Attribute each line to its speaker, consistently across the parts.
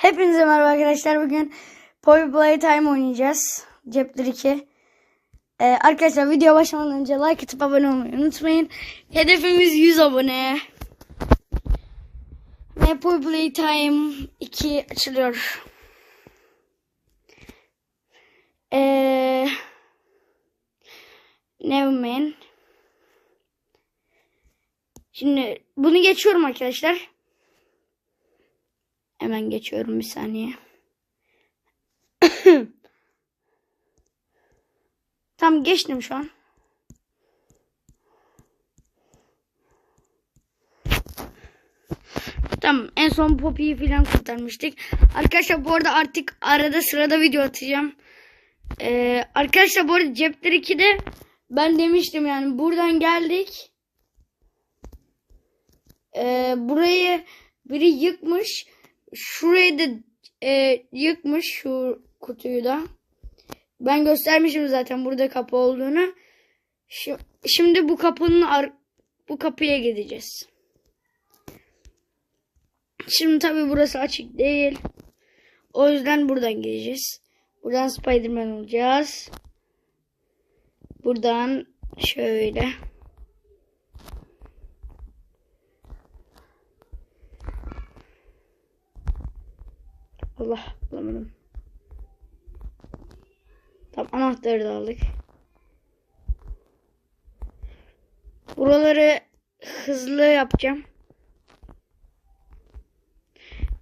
Speaker 1: Hepinize merhaba arkadaşlar. Bugün Poppy Playtime oynayacağız. Cepler 2. Ee, arkadaşlar video başlamadan önce like atıp abone olmayı unutmayın. Hedefimiz 100 abone. Ve Poppy Playtime 2 açılıyor. Ee, Nevermind. Şimdi bunu geçiyorum arkadaşlar. Hemen geçiyorum bir saniye. Tam geçtim şu an. Tamam en son Poppy'yi falan kurtarmıştık. Arkadaşlar bu arada artık arada sırada video atacağım. Ee, arkadaşlar bu arada Cepler 2'de ben demiştim yani buradan geldik. Ee, burayı biri yıkmış. Şurayı da e, yıkmış şu kutuyu da. Ben göstermişim zaten burada kapı olduğunu. Şi- Şimdi bu kapının ar- bu kapıya gideceğiz. Şimdi tabii burası açık değil. O yüzden buradan gideceğiz. Buradan Spider-Man olacağız. Buradan şöyle. Allah bulamadım. Tamam anahtarı da aldık. Buraları hızlı yapacağım.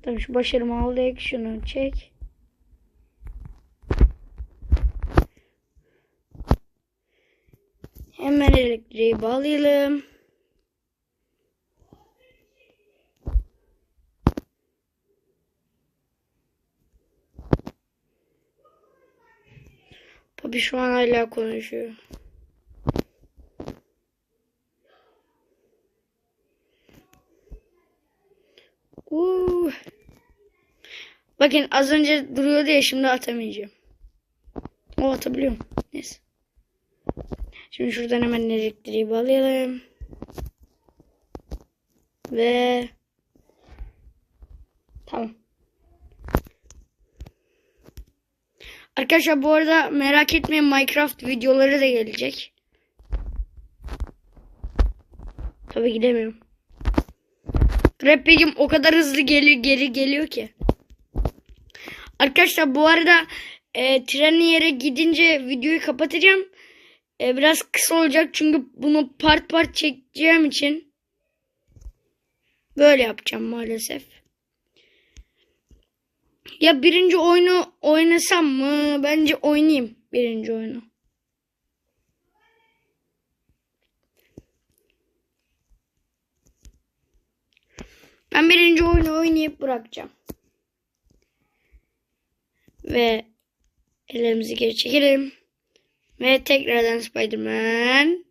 Speaker 1: Tamam şu başarımı aldık. Şunu çek. Hemen elektriği bağlayalım. Papi şu an hala konuşuyor. Uuu. Bakın az önce duruyordu ya şimdi atamayacağım. O atabiliyorum. Neyse. Şimdi şuradan hemen elektriği bağlayalım. Ve tamam. Arkadaşlar bu arada merak etmeyin Minecraft videoları da gelecek. Tabii gidemiyorum. Rap'im o kadar hızlı geri geri geliyor ki. Arkadaşlar bu arada e, treni yere gidince videoyu kapatacağım. E, biraz kısa olacak çünkü bunu part part çekeceğim için böyle yapacağım maalesef. Ya birinci oyunu oynasam mı? Bence oynayayım birinci oyunu. Ben birinci oyunu oynayıp bırakacağım. Ve ellerimizi geri çekelim. Ve tekrardan Spider-Man.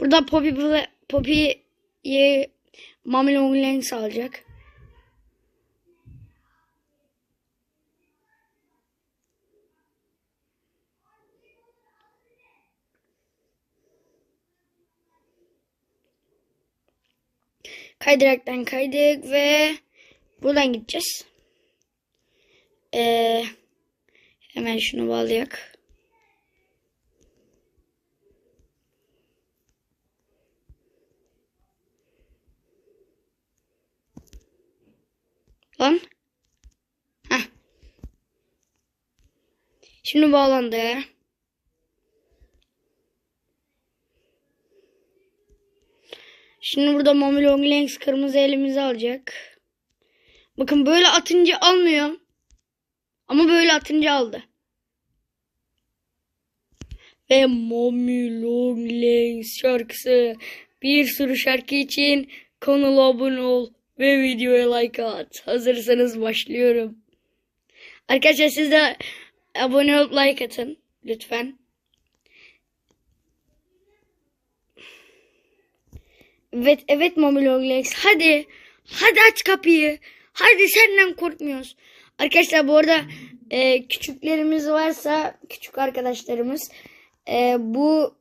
Speaker 1: Burada Poppy, Poppy'ye Mummy Long Legs alacak. Kaydıraktan kaydık ve buradan gideceğiz. Ee, hemen şunu bağlayak. Lan. Heh. Şimdi bağlandı. Şimdi burada Mami Long Legs kırmızı elimizi alacak. Bakın böyle atınca almıyor. Ama böyle atınca aldı. Ve Mami Long Legs şarkısı. Bir sürü şarkı için kanala abone ol ve videoya like at. Hazırsanız başlıyorum. Arkadaşlar siz de abone olup like atın lütfen. Evet evet Mami Longlegs. Hadi. Hadi aç kapıyı. Hadi senden korkmuyoruz. Arkadaşlar bu arada e, küçüklerimiz varsa küçük arkadaşlarımız e, bu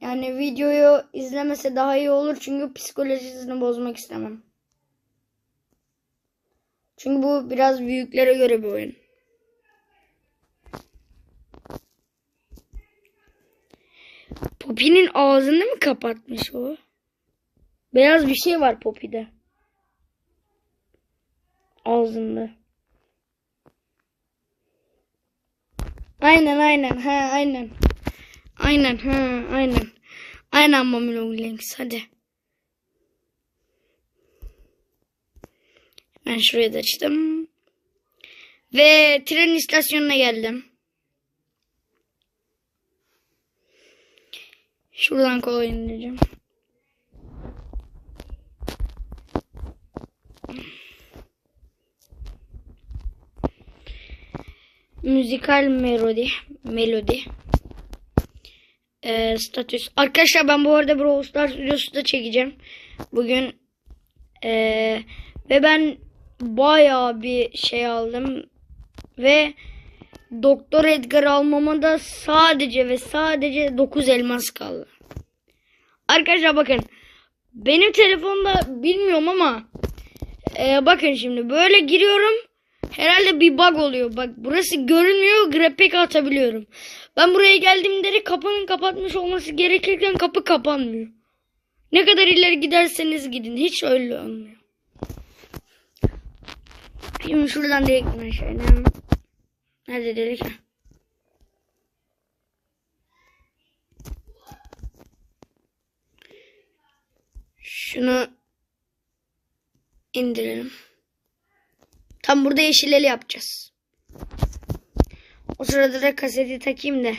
Speaker 1: yani videoyu izlemese daha iyi olur çünkü psikolojisini bozmak istemem. Çünkü bu biraz büyüklere göre bir oyun. Poppy'nin ağzını mı kapatmış o? Beyaz bir şey var Poppy'de. Ağzında. Aynen aynen ha aynen. Aynen ha aynen. Aynen Mami Long Legs hadi. Ben şuraya da açtım. Ve tren istasyonuna geldim. Şuradan kolay indireceğim. Müzikal melodi. Melodi. Ee, statüs. Arkadaşlar ben bu arada Brawl Stars videosu da çekeceğim. Bugün ee, ve ben bayağı bir şey aldım. Ve Doktor Edgar almama da sadece ve sadece 9 elmas kaldı. Arkadaşlar bakın. Benim telefonda bilmiyorum ama ee, bakın şimdi böyle giriyorum. Herhalde bir bug oluyor. Bak burası görünmüyor. Grafik atabiliyorum. Ben buraya geldiğimde de kapının kapatmış olması gerekirken kapı kapanmıyor. Ne kadar ileri giderseniz gidin. Hiç öyle olmuyor. Şimdi şuradan direkt aşağı inelim. Nerede dedik? Şunu indirelim. Tam burada yeşil el yapacağız. O sırada da kaseti takayım da.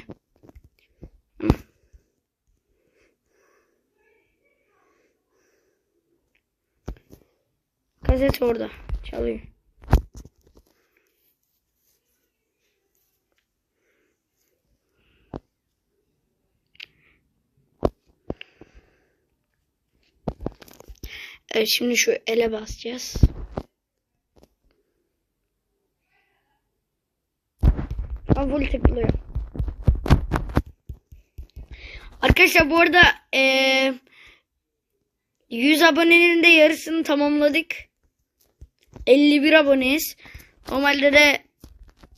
Speaker 1: Kaset orada. Çalıyor. Evet şimdi şu ele basacağız. Ama full tıklıyor. Arkadaşlar bu arada eee 100 abonenin de yarısını tamamladık. 51 aboneyiz. Normalde de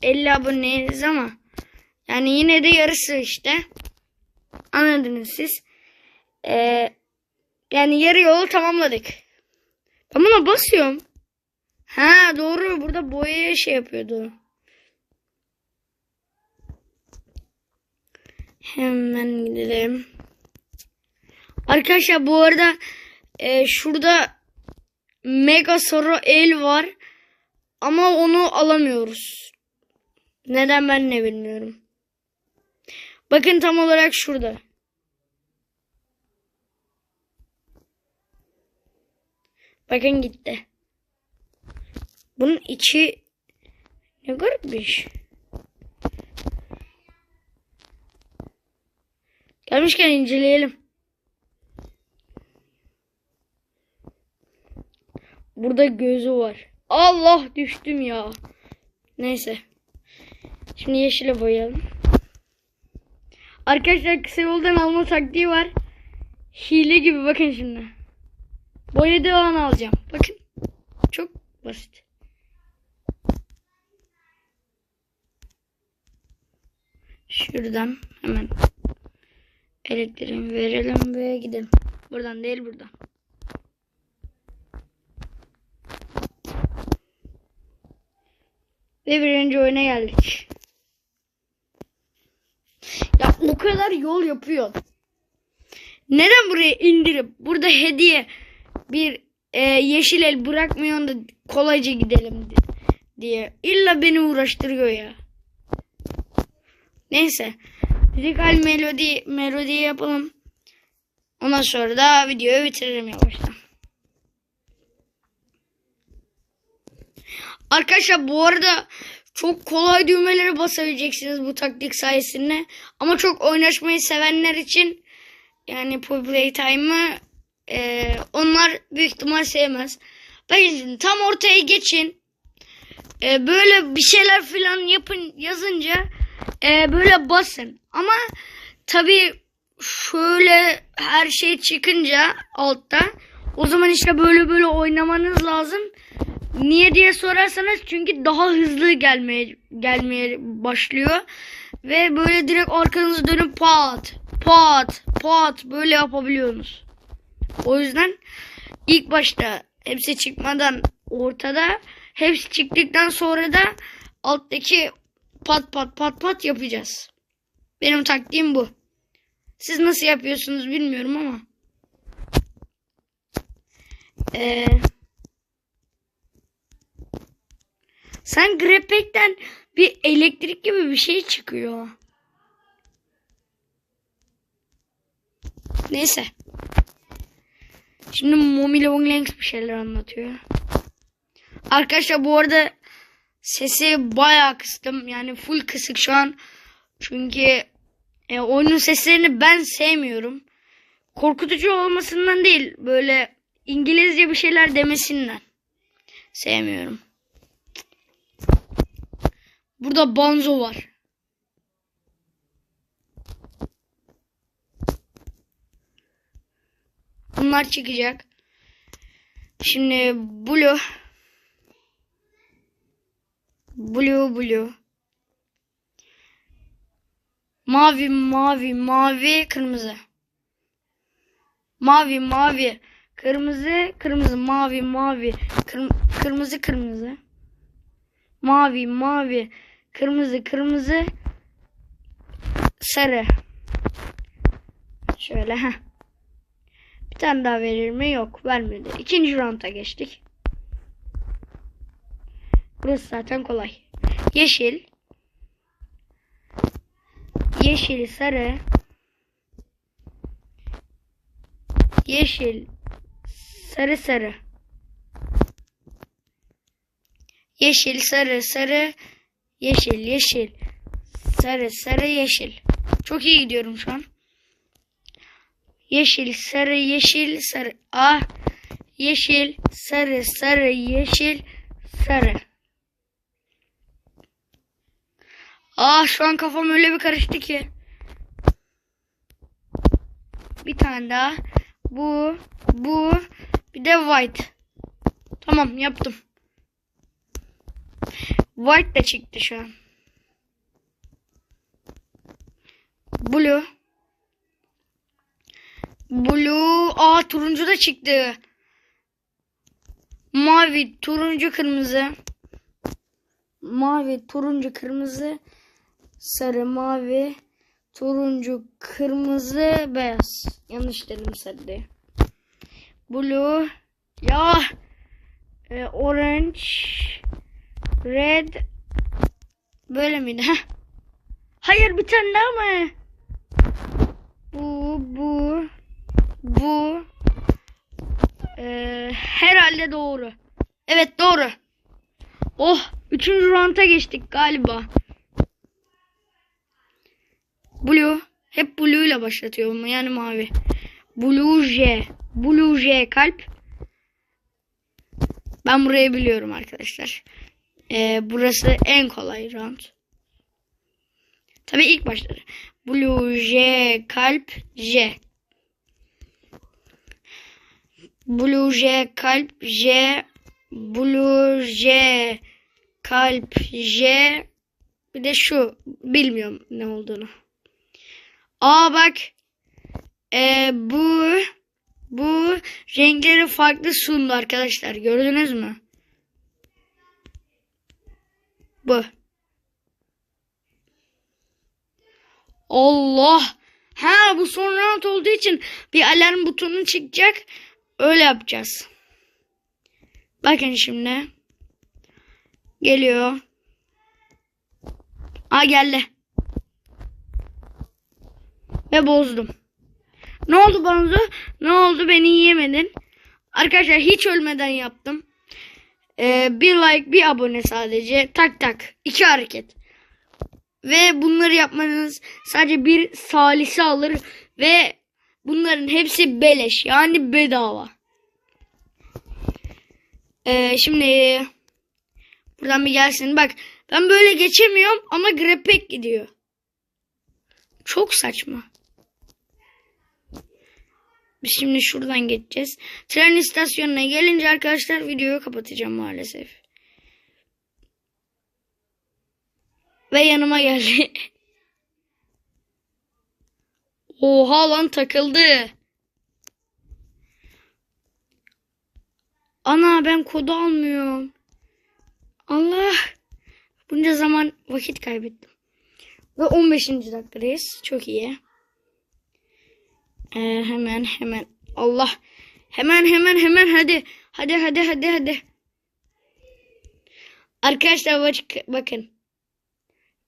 Speaker 1: 50 aboneyiz ama yani yine de yarısı işte. Anladınız siz. Eee yani yarı yolu tamamladık. Ben buna basıyorum. Ha doğru burada boyaya şey yapıyordu. Hemen gidelim. Arkadaşlar bu arada e, şurada Mega Sarı El var. Ama onu alamıyoruz. Neden ben ne bilmiyorum. Bakın tam olarak şurada. Bakın gitti. Bunun içi ne garipmiş. Gelmişken inceleyelim. Burada gözü var. Allah düştüm ya. Neyse. Şimdi yeşile boyayalım. Arkadaşlar kısa yoldan alma taktiği var. Hile gibi bakın şimdi. Boyadığı an alacağım. Bakın. Çok basit. Şuradan hemen elektriğimi verelim ve gidelim. Buradan değil buradan. Ve birinci oyuna geldik. Ya o kadar yol yapıyor. Neden buraya indirip burada hediye bir e, yeşil el bırakmıyorsun da kolayca gidelim di- diye. İlla beni uğraştırıyor ya. Neyse. Müzikal melodi melodi yapalım. Ondan sonra da videoyu bitiririm yavaştan. Arkadaşlar bu arada çok kolay düğmeleri basabileceksiniz bu taktik sayesinde. Ama çok oynaşmayı sevenler için yani Pool Playtime'ı e, onlar büyük ihtimal sevmez. Bakın tam ortaya geçin. E, böyle bir şeyler falan yapın yazınca e, böyle basın. Ama tabii şöyle her şey çıkınca altta o zaman işte böyle böyle oynamanız lazım. Niye diye sorarsanız çünkü daha hızlı gelmeye gelmeye başlıyor ve böyle direkt arkanızı dönüp pat pat pat böyle yapabiliyorsunuz. O yüzden ilk başta hepsi çıkmadan ortada hepsi çıktıktan sonra da alttaki pat pat pat pat yapacağız. Benim taktiğim bu. Siz nasıl yapıyorsunuz bilmiyorum ama. Ee, sen Grepek'ten bir elektrik gibi bir şey çıkıyor. Neyse. Şimdi Mommy Longlegs bir şeyler anlatıyor. Arkadaşlar bu arada sesi bayağı kıstım. Yani full kısık şu an. Çünkü e, oyunun seslerini ben sevmiyorum. Korkutucu olmasından değil. Böyle İngilizce bir şeyler demesinden. Sevmiyorum. Burada Banzo var. Bunlar çıkacak. Şimdi Blue Blue Blue Mavi mavi mavi kırmızı Mavi mavi kırmızı kırmızı mavi mavi kırm kırmızı kırmızı Mavi mavi kırmızı kırmızı sarı Şöyle ha. Bir tane daha verir mi? Yok vermedi. İkinci rounda geçtik. Burası zaten kolay. Yeşil. Yeşil sarı. Yeşil sarı sarı. Yeşil sarı sarı. Yeşil yeşil. Sarı sarı yeşil. Çok iyi gidiyorum şu an. Yeşil, sarı, yeşil, sarı. Ah. Yeşil, sarı, sarı, yeşil, sarı. Ah şu an kafam öyle bir karıştı ki. Bir tane daha. Bu, bu, bir de white. Tamam yaptım. White de çıktı şu an. Blue. Blue. Aa turuncu da çıktı. Mavi, turuncu, kırmızı. Mavi, turuncu, kırmızı. Sarı, mavi, turuncu, kırmızı, beyaz. Yanlış dedim sarı Blue. Ya. E, orange. Red. Böyle miydi? Heh. Hayır bir tane daha mı? Bu, bu, bu. Ee, herhalde doğru. Evet doğru. Oh, üçüncü rounda geçtik galiba. Blue. Hep blue ile başlatıyorum yani mavi. Blue J. Blue J kalp. Ben burayı biliyorum arkadaşlar. Ee, burası en kolay round. Tabii ilk başları. Blue J kalp J. Blue J kalp J. Blue J kalp J. Bir de şu bilmiyorum ne olduğunu. Aa bak. Ee, bu bu renkleri farklı sundu arkadaşlar. Gördünüz mü? Bu. Allah. Ha bu son round olduğu için bir alarm butonu çıkacak. Öyle yapacağız. Bakın şimdi. Geliyor. Aa geldi. Ve bozdum. Ne oldu Banzo? Ne oldu beni yiyemedin? Arkadaşlar hiç ölmeden yaptım. Ee, bir like bir abone sadece. Tak tak. iki hareket. Ve bunları yapmanız sadece bir salisi alır. Ve bunların hepsi beleş. Yani bedava. Ee, şimdi buradan bir gelsin. Bak ben böyle geçemiyorum ama grepek gidiyor. Çok saçma. Biz şimdi şuradan geçeceğiz. Tren istasyonuna gelince arkadaşlar videoyu kapatacağım maalesef. Ve yanıma geldi. Oha lan takıldı. Ana ben kodu almıyorum. Allah. Bunca zaman vakit kaybettim. Ve 15. dakikadayız. Çok iyi. Ee, hemen hemen. Allah. Hemen hemen hemen hadi. Hadi hadi hadi hadi. Arkadaşlar bak- bakın.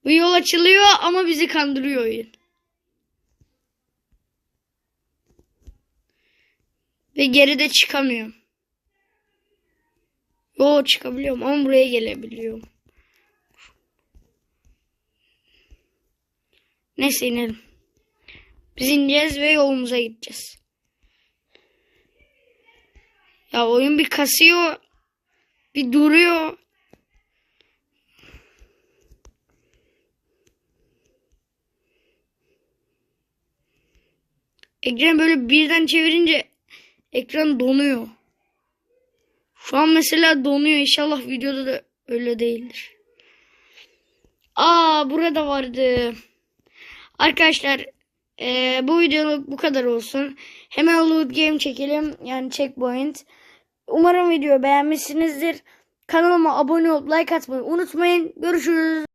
Speaker 1: Bu yol açılıyor ama bizi kandırıyor oyun. Ve geride çıkamıyorum. Yo çıkabiliyorum ama buraya gelebiliyorum. Neyse inelim. Biz ineceğiz ve yolumuza gideceğiz. Ya oyun bir kasıyor. Bir duruyor. Ekran böyle birden çevirince ekran donuyor. Şu an mesela donuyor. İnşallah videoda da öyle değildir. Aa burada vardı. Arkadaşlar eee, bu videoluk bu kadar olsun. Hemen loot game çekelim. Yani checkpoint. Umarım videoyu beğenmişsinizdir. Kanalıma abone olup like atmayı unutmayın. Görüşürüz.